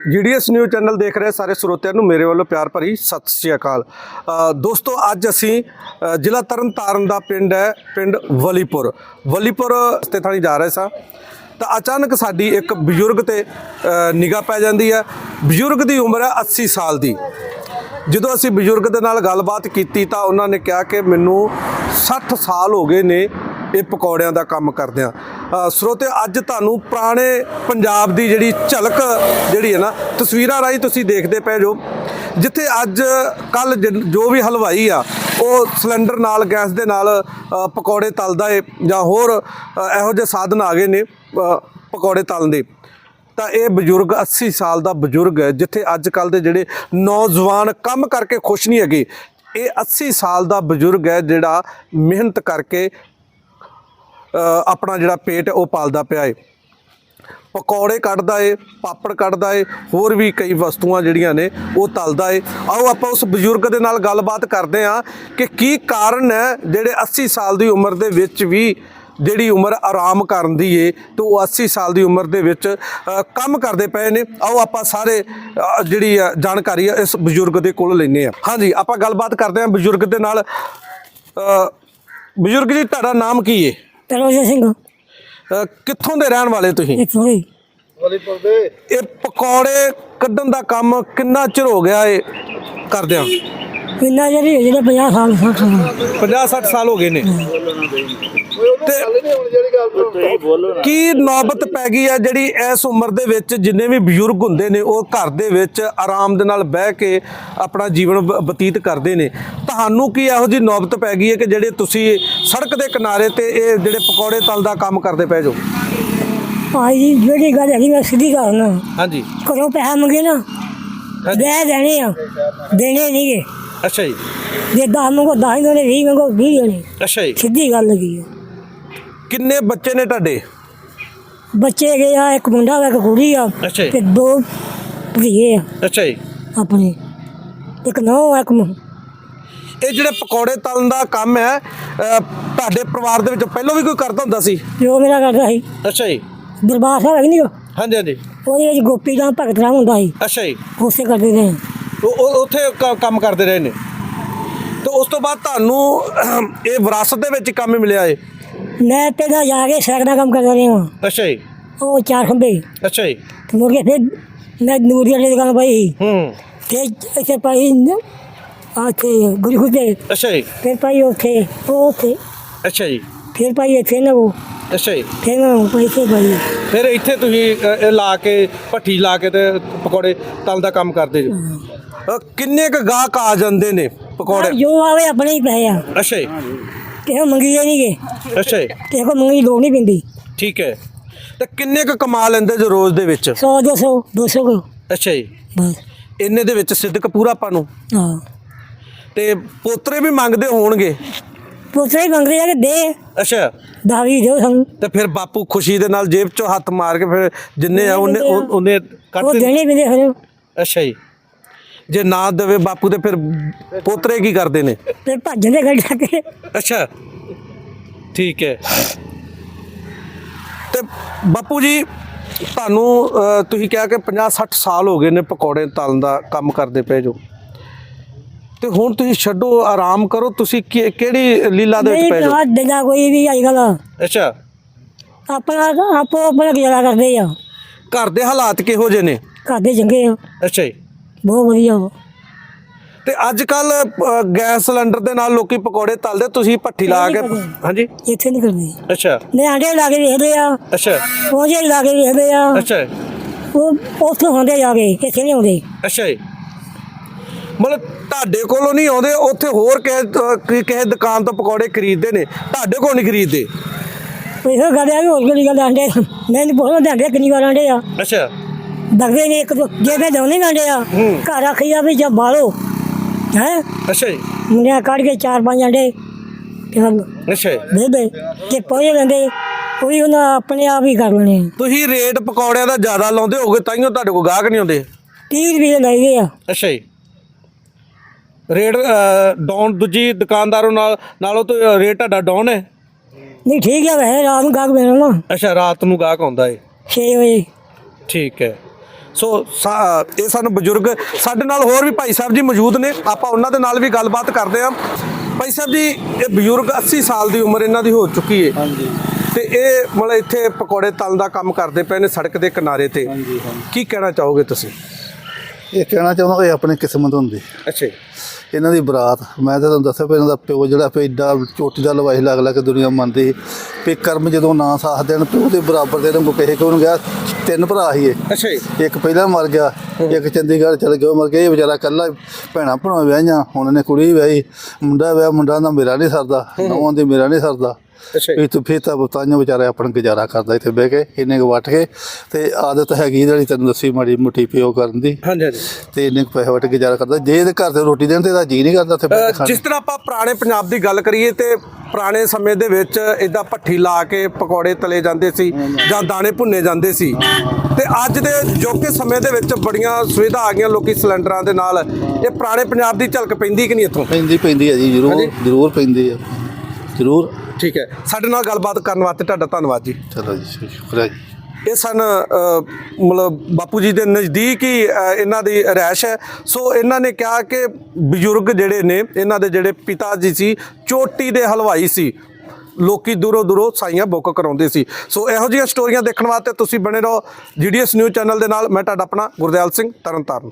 GDS news channel ਦੇਖ ਰਹੇ ਸਾਰੇ ਸਰੋਤਿਆਂ ਨੂੰ ਮੇਰੇ ਵੱਲੋਂ ਪਿਆਰ ਭਰੀ ਸਤਿ ਸ੍ਰੀ ਅਕਾਲ। ਦੋਸਤੋ, ਅੱਜ ਅਸੀਂ ਜ਼ਿਲ੍ਹਾ ਤਰਨਤਾਰਨ ਦਾ ਪਿੰਡ ਹੈ, ਪਿੰਡ ਵਲੀਪੁਰ। ਵਲੀਪੁਰ ਤੇ ਥਾਣੀ ਜਾ ਰਹੇ ਸਾਂ। ਤਾਂ ਅਚਾਨਕ ਸਾਡੀ ਇੱਕ ਬਜ਼ੁਰਗ ਤੇ ਨਿਗਾਹ ਪੈ ਜਾਂਦੀ ਹੈ। ਬਜ਼ੁਰਗ ਦੀ ਉਮਰ ਹੈ 80 ਸਾਲ ਦੀ। ਜਦੋਂ ਅਸੀਂ ਬਜ਼ੁਰਗ ਦੇ ਨਾਲ ਗੱਲਬਾਤ ਕੀਤੀ ਤਾਂ ਉਹਨਾਂ ਨੇ ਕਿਹਾ ਕਿ ਮੈਨੂੰ 60 ਸਾਲ ਹੋ ਗਏ ਨੇ ਇਹ ਪਕੌੜਿਆਂ ਦਾ ਕੰਮ ਕਰਦਿਆਂ ਅ, ਸਰੋਤੇ ਅੱਜ ਤੁਹਾਨੂੰ ਪੁਰਾਣੇ ਪੰਜਾਬ ਦੀ ਜਿਹੜੀ ਝਲਕ ਜਿਹੜੀ ਹੈ ਨਾ ਤਸਵੀਰਾਂ ਰਾਹੀਂ ਤੁਸੀਂ ਦੇਖਦੇ ਪਏ ਜੋ। ਜਿੱਥੇ ਅੱਜ ਕੱਲ ਜੋ ਵੀ ਹਲਵਾਈ ਆ ਉਹ ਸਿਲੰਡਰ ਨਾਲ ਗੈਸ ਦੇ ਨਾਲ ਪਕੌੜੇ ਤਲਦਾ ਏ ਜਾਂ ਹੋਰ ਇਹੋ ਜਿਹੇ ਸਾਧਨ ਆ ਗਏ ਨੇ ਪਕੌੜੇ ਤਲਣ ਦੇ। ਤਾਂ ਇਹ ਬਜ਼ੁਰਗ 80 ਸਾਲ ਦਾ ਬਜ਼ੁਰਗ ਹੈ ਜਿੱਥੇ ਅੱਜ ਕੱਲ ਦੇ ਜਿਹੜੇ ਨੌਜਵਾਨ ਕੰਮ ਕਰਕੇ ਖੁਸ਼ ਨਹੀਂ ਹੈਗੇ। ਇਹ 80 ਸਾਲ ਦਾ ਬਜ਼ੁਰਗ ਹੈ ਜਿਹੜਾ ਮਿਹਨਤ ਕਰਕੇ ਆਪਣਾ ਜਿਹੜਾ ਪੇਟ ਉਹ ਪਾਲਦਾ ਪਿਆ ਹੈ ਪਕੌੜੇ ਕੱਢਦਾ ਏ ਪਾਪੜ ਕੱਢਦਾ ਏ ਹੋਰ ਵੀ ਕਈ ਵਸਤੂਆਂ ਜਿਹੜੀਆਂ ਨੇ ਉਹ ਤਲਦਾ ਏ। ਆਓ ਆਪਾਂ ਉਸ ਬਜ਼ੁਰਗ ਦੇ ਨਾਲ ਗੱਲਬਾਤ ਕਰਦੇ ਹਾਂ ਕਿ ਕੀ ਕਾਰਨ ਹੈ ਜਿਹੜੇ 80 ਸਾਲ ਦੀ ਉਮਰ ਦੇ ਵਿੱਚ ਵੀ ਜਿਹੜੀ ਉਮਰ ਆਰਾਮ ਕਰਨ ਦੀ ਏ ਤੇ ਉਹ 80 ਸਾਲ ਦੀ ਉਮਰ ਦੇ ਵਿੱਚ ਕੰਮ ਕਰਦੇ ਪਏ ਨੇ। ਆਓ ਆਪਾਂ ਸਾਰੇ ਜਿਹੜੀ ਅ, ਜਾਣਕਾਰੀ ਆ ਇਸ ਬਜ਼ੁਰਗ ਦੇ ਕੋਲ ਲੈਨੇ ਆ ਹਾਂਜੀ ਆਪਾਂ ਗੱਲਬਾਤ ਕਰਦੇ ਹਾਂ ਬਜ਼ੁਰਗ ਦੇ ਨਾਲ। ਬਜ਼ੁਰਗ ਜੀ ਤੁਹਾਡਾ ਨਾਮ ਕੀ ਏ? ਤਰੋਜਾ ਸਿੰਘ। ਕਿੱਥੋਂ ਦੇ ਰਹਿਣ ਵਾਲੇ ਤੁਸੀਂ? ਇੱਥੋਂ ਹੀ। ਇਹ ਪਕੌੜੇ ਕੱਢਣ ਦਾ ਕੰਮ ਕਿੰਨਾ ਚਿਰ ਹੋ ਗਿਆ ਏ ਕਰਦਿਆਂ ਕਿੰਨਾ ਜਿਹੜੀ ਜਿਹੜੇ 50 ਸਾਲ 60 ਸਾਲ 50 60 ਸਾਲ ਹੋ ਗਏ ਨੇ। ਤੇ ਕੀ ਨੌਬਤ ਪੈ ਗਈ ਹੈ ਜਿਹੜੀ ਇਸ ਉਮਰ ਦੇ ਵਿੱਚ ਜਿੰਨੇ ਵੀ ਬਜ਼ੁਰਗ ਹੁੰਦੇ ਨੇ ਉਹ ਘਰ ਦੇ ਵਿੱਚ ਆਰਾਮ ਦੇ ਨਾਲ ਬਹਿ ਕੇ ਆਪਣਾ ਜੀਵਨ ਬਤੀਤ ਕਰਦੇ ਨੇ। ਤੁਹਾਨੂੰ ਕੀ ਇਹੋ ਜੀ ਨੌਬਤ ਪੈ ਗਈ ਹੈ ਕਿ ਜਿਹੜੇ ਤੁਸੀਂ ਸੜਕ ਦੇ ਕਿਨਾਰੇ ਤੇ ਇਹ ਜਿਹੜੇ ਪਕੌੜੇ ਤਲ ਦਾ ਕੰਮ ਕਰਦੇ ਪਏ ਜੋ ਭਾਈ ਜੀ ਜਿਹੜੀ ਗੱਲ ਹੈਗੀ ਮੈਂ ਸਿੱਧੀ ਗੱਲ ਨਾ। ਹਾਂਜੀ। ਘਰੋਂ ਪੈਸਾ ਮੰਗੇ ਨਾ ਦੇ ਦੇਣੇ ਆ ਦੇਣੇ ਨਹੀਂਗੇ ਅੱਛਾ ਜੀ। ਜੇ 10 ਮੰਗੋ 10 ਦੇਣੇ 20 ਮੰਗੋ 20 ਦੇਣੇ ਅੱਛਾ ਜੀ। ਸਿੱਧੀ ਗੱਲ ਲੱਗੀ ਹੈ ਕਿੰਨੇ ਬੱਚੇ ਨੇ ਤੁਹਾਡੇ? ਬੱਚੇ ਗਏ ਆ ਇੱਕ ਮੁੰਡਾ ਵਾ ਇੱਕ ਕੁੜੀ ਆ। ਅੱਛਾ ਜੀ। ਤੇ ਦੋ ਭਈਏ ਆ। ਅੱਛਾ ਜੀ। ਆਪਣੇ। ਇੱਕ ਨੌ ਆ ਇੱਕ ਮੁੰ- ਇਹ ਜਿਹੜੇ ਪਕੌੜੇ ਤਲਣ ਦਾ ਕੰਮ ਹੈ ਅਹ, ਤੁਹਾਡੇ ਪਰਿਵਾਰ ਦੇ ਵਿੱਚ ਪਹਿਲਾਂ ਵੀ ਕੋਈ ਕਰਦਾ ਹੁੰਦਾ ਸੀ? ਪਿਓ ਮੇਰਾ ਕਰਦਾ ਸੀ। ਅੱਛਾ ਜੀ। ਦਰਬਾਰ ਸਾਹਿਬ ਹੈ ਨਹੀਂ ਹਾਂਜੀ ਹਾਂਜੀ। ਉਹਦੇ ਵਿੱਚ ਗੋਪੀ ਦਾ ਭਗਤ ਰਾਮ ਹੁੰਦਾ ਸੀ। ਅੱਛਾ ਜੀ। ਉਸੇ ਕਰਦੇ ਰਹੇ। ਉਹ ਉਹ- ਉੱਥੇ ਕ- ਕੰਮ ਕਰਦੇ ਰਹੇ ਨੇ। ਤੇ ਉਸ ਤੋਂ ਬਾਅਦ ਤੁਹਾਨੂੰ ਇਹ ਵਿਰਾਸਤ ਦੇ ਵਿੱਚ ਕੰਮ ਮਿਲਿਆ ਏ? ਮੈਂ ਪਹਿਲਾਂ ਜਾ ਕੇ ਸੈਕ ਦਾ ਕੰਮ ਕਰਦਾ ਰਿਹਾ ਵਾਂ ਅੱਛਾ ਜੀ। ਉਹ ਚਾਰ ਖੰਬੇ ਅੱਛਾ ਜੀ। ਮੁੜ ਕੇ ਫਿਰ ਮੈਂ ਨੂਰੀਆ ਦੀ ਦੁਕਾਨ ਪਾਈ। ਹੂੰ। ਤੇ ਇੱਥੇ ਪਾਈ ਆਥੇ ਗੁਰੂ ਦੇ। ਅੱਛਾ ਜੀ। ਫਿਰ ਪਾਈ ਉੱਥੇ ਉਹ ਉੱਥੇ। ਅੱਛਾ ਜੀ। ਫਿਰ ਪਾਈ ਇੱਥੇ ਨਾ ਉਹ। ਅੱਛਾ ਜੀ। ਫਿਰ ਮੈਂ ਉਹ ਪੈਸੇ ਪਾਈ। ਫਿਰ ਇੱਥੇ ਤੁਸੀਂ ਅ, ਇਹ ਲਾ ਕੇ ਭੱਠੀ ਲਾ ਕੇ ਤੇ ਪਕੌੜੇ ਤਲ ਦਾ ਕੰਮ ਕਰਦੇ ਜੋ। ਅ, ਕਿੰਨੇ ਕ ਗਾਹਕ ਆ ਜਾਂਦੇ ਨੇ ਪਕੌੜੇ? ਜੋ ਆਵੇ ਆਪਣੇ ਹੀ ਪੈਸੇ ਆ। ਅੱਛਾ ਜੀ। ਕਿਸੇ ਮੰਗੀ ਨਹੀਂ ਗਏ ਅੱਛਾ ਜੀ। ਕਿਸੇ ਕੋ ਮੰਗੀ ਲੋੜ ਨਹੀਂ ਪੈਂਦੀ। ਠੀਕ ਹੈ। ਤੇ ਕਿੰਨੇ ਕ ਕਮਾ ਲੈਂਦੇ ਜੋ ਰੋਜ਼ ਦੇ ਵਿੱਚ? 100 200 200 ਕੋ। ਅੱਛਾ ਜੀ। ਬਸ। ਇੰਨੇ ਦੇ ਵਿੱਚ ਸਿੱਧਕ ਪੂਰਾ ਆਪਾਂ ਨੂੰ? ਹਾਂ। ਤੇ ਪੋਤਰੇ ਵੀ ਮੰਗਦੇ ਹੋਣਗੇ? ਪੁੱਤਰੇ ਮੰਗਦੇ ਆ ਕਿ ਦੇ। ਅੱਛਾ। ਦਾਵੀ ਦਿਓ ਸਾਨੂੰ। ਤੇ ਫਿਰ ਬਾਪੂ ਖੁਸ਼ੀ ਦੇ ਨਾਲ ਜੇਬ ਚੋਂ ਹੱਥ ਮਾਰ ਕੇ ਫਿਰ ਜਿੰਨੇ ਆ ਉਹਨੇ ਉਹ- ਉਹਨੇ ਉਹ ਕੱਢ ਦੇਣੇ ਪੈਂਦੇ ਫਿਰ ਅੱਛਾ ਜੀ। ਜੇ ਨਾ ਦੇਵੇ ਬਾਪੂ ਤੇ ਫਿਰ ਪੋਤਰੇ ਕੀ ਕਰਦੇ ਨੇ? ਫਿਰ ਭੱਜਣ ਦੇ ਗੱਡ ਕੇ। ਅੱਛਾ। ਠੀਕ ਹੈ। ਤੇ ਬਾਪੂ ਜੀ ਤੁਹਾਨੂੰ ਤੁਸੀਂ ਕਿਹਾ ਕਿ 50 60 ਸਾਲ ਹੋ ਗਏ ਨੇ ਪਕੌੜੇ ਤਲਣ ਦਾ ਕੰਮ ਕਰਦੇ ਪਏ ਜੋ। ਤੇ ਹੁਣ ਤੁਸੀਂ ਛੱਡੋ ਆਰਾਮ ਕਰੋ ਤੁਸੀਂ ਕਿਹੜੀ ਲੀਲਾ ਦੇ ਵਿੱਚ ਨਹੀਂ ਪਏ ਜੋ? ਕਹਾ ਦਿੰਦਾ ਕੋਈ ਵੀ ਅੱਜ ਕੱਲ ਅੱਛਾ। ਆਪਣਾ ਆਪੋ ਆਪਣਾ ਗੁਜ਼ਾਰਾ ਕਰਦੇ ਆ। ਘਰ ਦੇ ਹਾਲਾਤ ਕਿਹੋ ਜਿਹੇ ਨੇ? ਘਰ ਦੇ ਚੰਗੇ ਆ। ਅੱਛਾ ਜੀ। ਬਹੁਤ ਵਧੀਆ ਵਾ। ਤੇ ਅੱਜ ਕੱਲ ਗੈਸ ਸਿਲੰਡਰ ਦੇ ਨਾਲ ਲੋਕੀ ਪਕੌੜੇ ਤਲਦੇ ਤੁਸੀਂ ਭੱਠੀ ਲਾ ਕੇ ਹਾਂਜੀ? ਇੱਥੇ ਨਹੀਂ ਕਰਦੇ ਅੱਛਾ। ਨੇ ਆਂਡੇ ਲਾ ਕੇ ਵੇਖਦੇ ਆ। ਅੱਛਾ। ਪੌਂਜੇ ਲਾ ਕੇ ਵੇਖਦੇ ਆ। ਅੱਛਾ। ਉਹ ਉੱਥੋਂ ਹੁੰਦੇ ਜਾ ਕੇ ਇੱਥੇ ਨਹੀਂ ਆਉਂਦੇ। ਅੱਛਾ ਜੀ। ਮਤਲਬ ਤੁਹਾਡੇ ਕੋਲੋਂ ਨਹੀਂ ਆਉਂਦੇ ਉੱਥੇ ਹੋਰ ਕਿਸੇ ਤੋਂ- ਦੁਕਾਨ ਤੋਂ ਪਕੌੜੇ ਖਰੀਦਦੇ ਨੇ ਤੁਹਾਡੇ ਕੋਲ ਨਹੀਂ ਖਰੀਦਦੇ? ਇਹ ਗੱਲ ਆ ਵੀ ਹੋਰ ਗੱਲ ਆਂਡੇ ਮੈਂ ਨਹੀਂ ਪੁੱਛਦਾ ਆਂਡੇ ਕਿੰਨੀ ਵਾਰ ਆਂਡੇ ਆ। ਅੱਛਾ। ਦਗਦੇ ਨੇ ਇੱਕ ਦੋ ਜੇ ਮੈਂ ਦੋਨੇ ਆਂਡੇ ਆ ਹੂੰ। ਘਰ ਆਖੀ ਆ ਵੀ ਜਾਂ ਬਾਲੋ ਹੈ? ਅੱਛਾ ਜੀ। ਮੁੰਡਿਆਂ ਕੱਢ ਕੇ ਚਾਰ ਪੰਜ ਆਂਡੇ ਤੇ ਅੱਛਾ ਦੇ ਜੇ ਪੌਂਜੇ ਲੈਂਦੇ ਵੀ ਉਹਨਾਂ ਆਪਣੇ ਆਪ ਹੀ ਕਰ ਲੈਣੇ ਤੁਸੀਂ ਰੇਟ ਪਕੌੜਿਆਂ ਦਾ ਜ਼ਿਆਦਾ ਲਾਉਂਦੇ ਹੋਗੇ ਤਾਈਓ ਤੁਹਾਡੇ ਕੋਲ ਗਾਹਕ ਨਹੀਂ ਆਉਂਦੇ। 30 ਰੁਪਏ ਲਾਈਦੇ ਆ। ਅੱਛਾ ਜੀ। ਰੇਟ ਡਾਊਨ ਦੂਜੀ ਦੁਕਾਨਦਾਰੋਂ ਨਾਲ ਨਾਲੋਂ ਤਾਂ ਰੇਟ ਤੁਹਾਡਾ ਡਾਊਨ ਹੈ। ਨਹੀਂ ਠੀਕ ਹੈ ਵੈਸੇ ਰਾਤ ਨੂੰ ਗਾਹਕ ਮਿਲਣਾ ਅੱਛਾ ਰਾਤ ਨੂੰ ਗਾਹਕ ਆਉਂਦਾ ਏ। 6 ਵਜੇ। ਠੀਕ ਹੈ। ਸੋ ਇਹ ਸਾਨੂੰ ਬਜ਼ੁਰਗ ਸਾਡੇ ਨਾਲ ਹੋਰ ਵੀ ਭਾਈ ਸਾਹਿਬ ਜੀ ਮੌਜੂਦ ਨੇ। ਆਪਾਂ ਉਹਨਾਂ ਦੇ ਨਾਲ ਵੀ ਗੱਲਬਾਤ ਕਰਦੇ ਹਾਂ। ਭਾਈ ਸਾਹਿਬ ਜੀ ਇਹ ਬਜ਼ੁਰਗ 80 ਸਾਲ ਦੀ ਉਮਰ ਇਹਨਾਂ ਦੀ ਹੋ ਚੁੱਕੀ ਹੈ ਹਾਂਜੀ। ਤੇ ਇਹ ਮਤਲਬ ਇੱਥੇ ਪਕੌੜੇ ਤਲ ਦਾ ਕੰਮ ਕਰਦੇ ਪਏ ਨੇ ਸੜਕ ਦੇ ਕਿਨਾਰੇ ਤੇ। ਕੀ ਕਹਿਣਾ ਚਾਹੋਗੇ ਤੁਸੀਂ? ਇਹ ਕਹਿਣਾ ਚਾਹੁੰਦਾ ਇਹ ਆਪਣੀ ਕਿਸਮਤ ਹੁੰਦੀ। ਅੱਛਾ ਇਹਨਾਂ ਦੀ ਬਰਾਤ ਮੈਂ ਤਾਂ ਤੁਹਾਨੂੰ ਦੱਸਿਆ ਵੀ ਇਹਨਾਂ ਦਾ ਪਿਓ ਜਿਹੜਾ ਪਿਓ ਏਡਾ ਚੋਟੀ ਦਾ ਲਵਾਈ ਲੱਗ ਲੱਗ ਕੇ ਦੁਨੀਆ ਮੰਨਦੀ ਵੀ ਕਰਮ ਜਦੋਂ ਨਾ ਸਾਥ ਦੇਣ ਪਿਓ ਦੇ ਬਰਾਬਰ ਦੇ ਨੂੰ ਕਿਸੇ ਕੋਲ ਗਿਆ? ਤਿੰਨ ਭਰਾ ਸੀ ਇਹ। ਅੱਛਾ ਜੀ। ਇੱਕ ਪਹਿਲਾਂ ਮਰ ਗਿਆ ਇੱਕ ਚੰਡੀਗੜ੍ਹ ਚਲ ਗਿਆ ਮਰ ਗਿਆ। ਇਹ ਵਿਚਾਰਾ ਇਕੱਲਾ ਭੈਣਾ ਭਣਾ ਵਿਆਹੀਆਂ ਹੁਣ ਇਹਨੇ ਕੁੜੀ ਵਿਆਹੀ ਮੁੰਡਾ ਵਿਆਹ ਮੁੰਡਾ ਦਾ ਮੇਰਾ ਨਹੀਂ ਸਰਦਾ ਨੌਂ ਦੀ ਮੇਰਾ ਨਹੀਂ ਸਰਦਾ। ਵੀ ਤੂੰ ਫੇਰ ਤਾਂ ਬਤਾਈਆਂ ਵਿਚਾਰਾ ਆਪਣਾ ਗੁਜ਼ਾਰਾ ਕਰਦਾ ਇੱਥੇ ਬਹਿ ਕੇ ਇਹਨੇ ਕੁ ਵੱਟ ਕੇ ਤੇ ਆਦਤ ਹੈਗੀ ਜਿਹੜੀ ਤੈਨੂੰ ਦੱਸੀ ਮਾੜੀ ਮੁੱਠੀ ਪਿਓ ਕਰਨ ਦੀ। ਹਾਂਜੀ ਹਾਂਜੀ। ਤੇ ਇੰਨੇ ਕੁ ਪੈਸੇ ਵੱਟ ਕੇ ਗੁਜ਼ਾਰਾ ਕਰਦਾ। ਜੇ ਇਹਦੇ ਘਰ ਤੇ ਰੋਟੀ ਦੇਣ ਤੇ ਇਹਦਾ ਜੀ ਨਹੀਂ ਕਰਦਾ ਉੱਥੇ ਬੈਠ ਕੇ ਜਿਸ ਤਰ੍ਹਾਂ ਆਪਾਂ ਪੁਰਾਣੇ ਪੰਜਾਬ ਦੀ ਗੱਲ ਕਰੀਏ ਤੇ ਪੁਰਾਣੇ ਸਮੇਂ ਦੇ ਵਿੱਚ ਇਦਾਂ ਭੱਠੀ ਲਾ ਕੇ ਪਕੌੜੇ ਤਲੇ ਜਾਂਦੇ ਸੀ ਜਾਂ ਦਾਣੇ ਭੁੰਨੇ ਜਾਂਦੇ ਸੀ। ਤੇ ਅੱਜ ਦੇ ਜੋਕੇ ਸਮੇਂ ਦੇ ਵਿੱਚ ਬੜੀਆਂ ਸੁਵਿਧਾ ਆ ਗਈਆਂ ਲੋਕੀ ਸਿਲੰਡਰਾਂ ਦੇ ਨਾਲ। ਇਹ ਪੁਰਾਣੇ ਪੰਜਾਬ ਦੀ ਝਲਕ ਪੈਂਦੀ ਕਿ ਨਹੀਂ ਇੱਥੋਂ? ਪੈਂਦੀ ਪੈਂਦੀ ਹੈ ਜੀ ਜ਼ਰੂਰ। ਜ਼ਰੂਰ ਪੈਂਦੀ ਹੈ। ਜ਼ਰੂਰ। ਠੀਕ ਹੈ। ਸਾਡੇ ਨਾਲ ਗੱਲਬਾਤ ਕਰਨ ਵਾਸਤੇ ਤੁਹਾਡਾ ਧੰਨਵਾਦ ਜੀ। ਚਲੋ ਜੀ ਸ਼ੁਕਰੀਆ ਜੀ। ਇਹ ਸਨ ਮਤਲਬ ਬਾਪੂ ਜੀ ਦੇ ਨਜ਼ਦੀਕ ਹੀ ਇਹਨਾਂ ਦੀ ਰਹਿਸ਼ ਹੈ। ਸੋ ਇਹਨਾਂ ਨੇ ਕਿਹਾ ਕਿ ਬਜ਼ੁਰਗ ਜਿਹੜੇ ਨੇ ਇਹਨਾਂ ਦੇ ਜਿਹੜੇ ਪਿਤਾ ਜੀ ਸੀ ਚੋਟੀ ਦੇ ਹਲਵਾਈ ਸੀ। ਲੋਕੀ ਦੂਰੋਂ ਦੂਰੋਂ ਸਾਈਆਂ ਬੁੱਕ ਕਰਾਉਂਦੇ ਸੀ। ਸੋ ਇਹੋ ਜਿਹੀਆਂ ਸਟੋਰੀਆਂ ਦੇਖਣ ਵਾਸਤੇ ਤੁਸੀਂ ਬਣੇ ਰਹੋ ਜੀਡੀਐਸ ਨਿਊਜ਼ ਚੈਨਲ ਦੇ ਨਾਲ। ਮੈਂ ਤੁਹਾਡਾ ਆਪਣਾ ਗੁਰਦੇਵਾਲ ਸਿੰਘ ਤਰਨਤਾਰਨ।